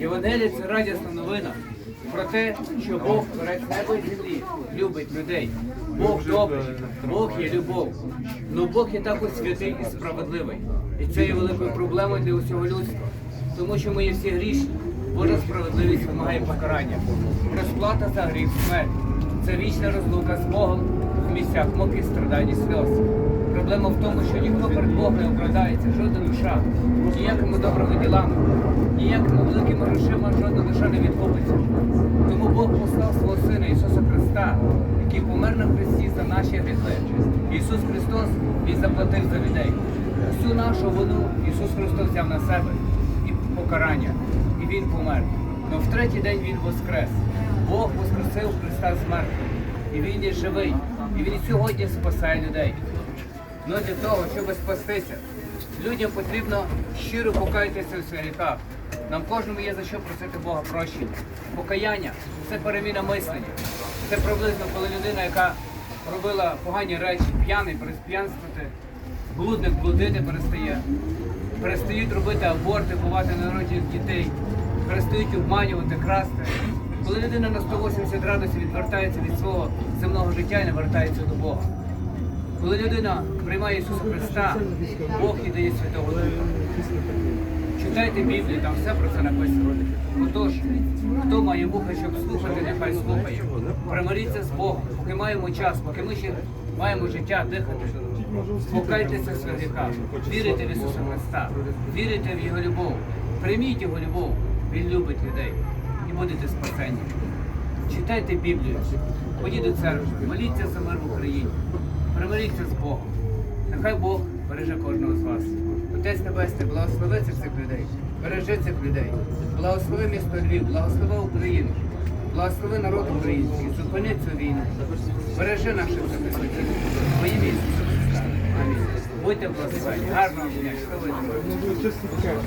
Євангелія це радісна новина про те, що Бог творець неба і землі любить людей. Бог добрий, Бог є любов. Ну Бог є також святий і справедливий. І це є великою проблемою для усього людства. Тому що ми є всі грішні. Божа справедливість вимагає покарання. Розплата за гріх смерть. Це вічна розлука з Богом місцях муки, страдань і сльоз. Проблема в тому, що ніхто перед Богом не оправдається, жодна душа, ніякими добрими ділами, ніякими великими грошима жодна душа не відкупиться. Тому Бог послав свого Сина Ісуса Христа, який помер на Христі за наші гріхи. Ісус Христос Він заплатив за людей. Всю нашу вину Ісус Христос взяв на себе і покарання, і Він помер. Но в третій день Він воскрес. Бог воскресив Христа з мертвих. І Він є живий. І Він і сьогодні спасає людей. Ну для того, щоб спастися, людям потрібно щиро покаятися у своїх гріхах. Нам кожному є за що просити Бога прощення. Покаяння це переміна мислення. Це приблизно коли людина, яка робила погані речі, п'яний, пересп'янствувати, блудник блудити перестає, перестають робити аборти, бувати ненароджених дітей, перестають обманювати, красти. Коли людина на 180 градусів відвертається від свого земного життя і не вертається до Бога. Коли людина приймає Ісуса Христа, Бог їй дає Святого Духа. Читайте Біблію, там все про це написано. Отож, хто має вуха, щоб слухати, нехай слухає. Примиріться з Богом, поки маємо час, поки ми ще маємо життя дихати. Покайтеся в своїх вірите в Ісуса Христа, вірите в Його любов, прийміть Його любов, Він любить людей і будете спасені. Читайте Біблію, ходіть до церкви, моліться за мир в Україні, примиріться з Богом. Нехай Бог береже кожного з вас. Отець Небесний, благослови цих людей, бережи цих людей, благослови місто Львів, благослови Україну, благослови народ український, зупини цю війну, бережи наших захисників, во ім'я Христа. Будьте благословені, гарного дня, щасливої дороги.